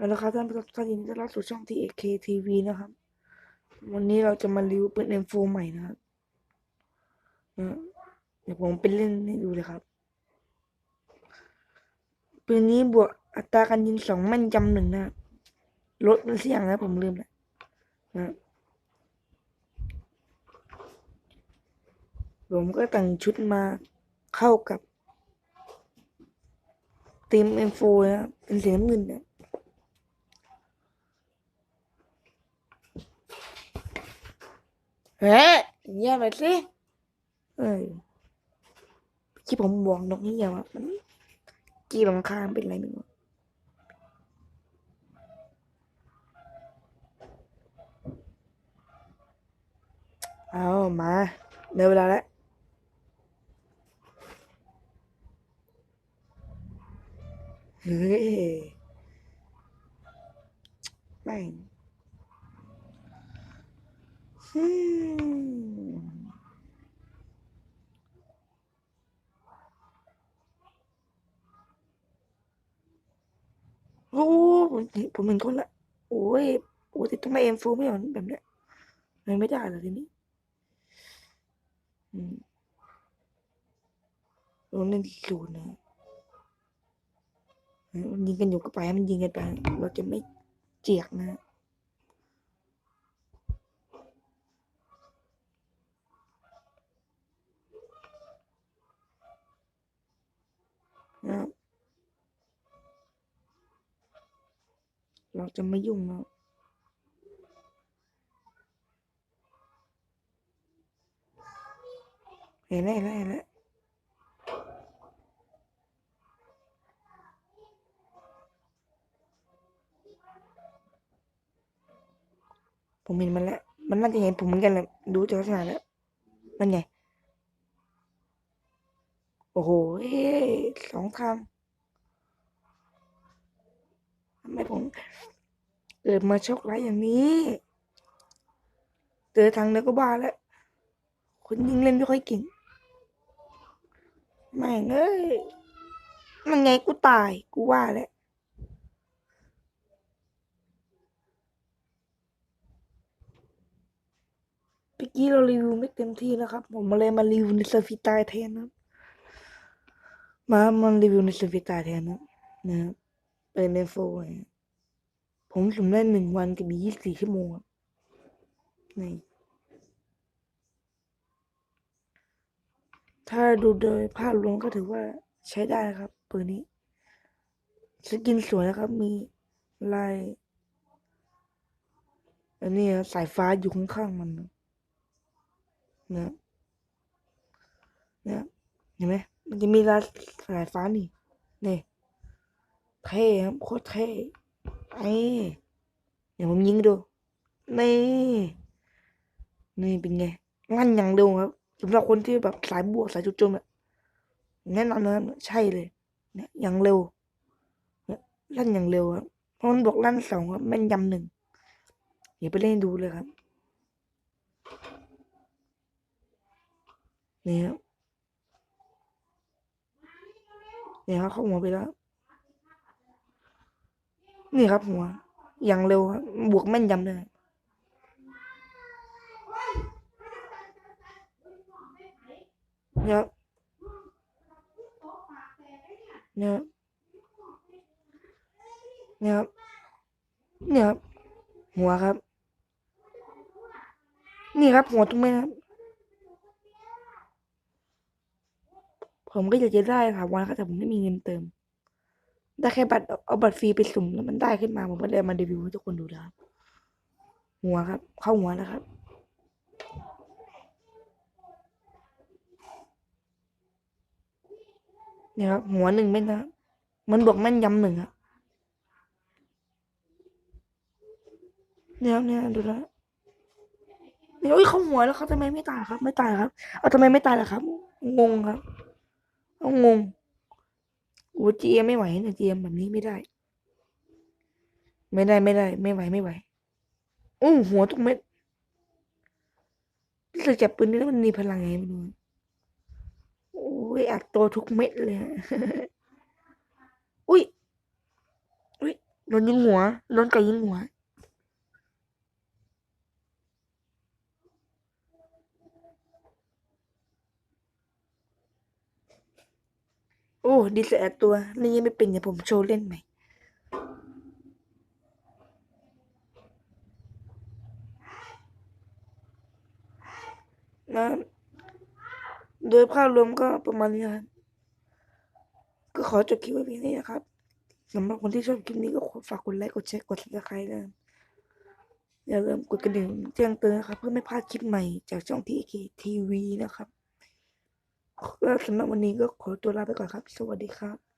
แล้วนะครับท่านผู้ชมท่านยินดีต้อนรับสู่ช่อง TAK TV นะครับ วันนี้เราจะมารีวิวปืน M4 ใหม่นะครับเดี๋ยวผมไปเล่นให้ดูเลยครับ ปืนนี้บวกอัตราการยิงสองแม่นยำหนึ่งนะลดมันเสี่ยงนะผมลืมแล้วนะผมก็แต่งชุดมาเข้ากับทีม M4 นะเป็นสีน้ำเงินเนี่ย เฮ้ยเงียบไปสิเอ้ยที่ผมบอกนกนี่ยังว่ามันกี่หลังคางเป็นไรไม่รู้เอามาเดินเวลาแล้วเฮ้ยแม่ง โอ้ผมเห็นผมเห็นคนละ โอ้ยปกติดต้องมาเอ็มโฟไม่เหรอแบบเนี้ยมันไม่ได้เหรอทีนี้อืมโดนเล่นศูนย์นะเออมันยิงกันอยู่ก็ไปมันยิงกันไป เราจะไม่เจียกนะ นะครับ เราจะไม่ยุ่งเห็นแล้วเห็นแล้วเห็นแล้วผมเห็นมันแล้ว มันน่าจะเห็นผมเหมือนกันแหละดูจากลักษณะแล้ว นั่นไง โอ้โหเฮ้ยสองทางทำไมผมเกิดมาโชคร้ายอย่างนี้เจอทางเดียวก็บ้าแล้วคนยิงเล่นไม่ค่อยเก่งแม่งเอ้ยมันไงกูตายกูว่าแล้วเมื่อกี้เรารีวิวไม่เต็มที่นะครับ ผมมาเลยมารีวิวในเซอร์ฟิตายแทนนะมามันรีวิวในสวิตายแทนนะนะครับ เป็นในโฟผมสุ่มได้หนึ่งวันกับมียี่สิบสี่ชั่วโมงครับนี่ถ้าดูโดยภาพรวมก็ถือว่าใช้ได้นะครับปืนนี้สกินสวยนะครับ มีลายอันนี้สายฟ้าอยู่ข้างๆมันนะนะเห็นไหมมันจะมีลายสายฟ้านี่นี่ เท่ครับโคตรเท่ไอ้เดี๋ยวผมยิงดูนี่นี่เป็นไงลั่นอย่างเร็วครับสำหรับคนที่แบบสายบวกสายจุดจมอะแนะนำนะครับใช่เลยเนี่ยอย่างเร็วเนี่ยลั่นอย่างเร็วครับเพราะมันบอกลั่นสองครับแม่นยำหนึ่งเดี๋ยวไปเล่นดูเลยครับนี่ครับเนี่ยครับเข้าหัวไปแล้ว นี่ครับหัว อย่างเร็วบวกแม่นยำเลยเนี่ยเนี่ยเนี่ยครับเนี่ยครับหัวครับ นี่ครับหัวตรงนี้ครับผมก็อยากจะได้ค่ะวันครับแต่ผมไม่มีเงินเติม ได้แค่บัตรเอาบัตรฟรีไปสุ่มแล้วมันได้ขึ้นมาผมก็เลยมารีวิวให้ทุกคนดูแล้วครับหัวครับ เข้าหัวแล้วครับเนี่ยครับหัวหนึ่งเม็ดนะมันบวกแม่นยำหนึ่งครับเนี่ยครับเนี่ยดูแล้วเนี่ยโอ้ยเข้าหัวแล้วครับทำไมไม่ตายครับ ไม่ตายครับ เอาทำไมไม่ตายล่ะครับ งงครับเอางง โอ้จีเอ็มไม่ไหวนะจีเอ็มแบบนี้ไม่ได้ ไม่ได้ไม่ได้ ไม่ไหวไม่ไหวอู้หัวทุกเม็ดรู้สึกจับปืนนี้มันมีพลังไงไม่รู้โอ้ยอัดตัวทุกเม็ดเลยอุ้ยอุ้ยโดนยิงหัวโดนไก่ยิงหัว อ้ดีแสตัวนี่ยังไม่เป็นเดี๋ยวผมโชว์เล่นใหม่นะโดยภาพรวมก็ประมาณนี้ครับก็ขอจบคลิปไว้เพียงนี้นะครับสำหรับคนที่ชอบคลิปนี้ก็ขอฝากกดไลค์กดแชร์กด subscribe ด้วยนะอย่าลืมกดกระดิ่งแจ้งเตือนนะครับ เพื่อไม่พลาดคลิปใหม่จากช่องทีเคทีวีนะครับ สำหรับวันนี้ก็ขอตัวลาไปก่อนครับ สวัสดีครับ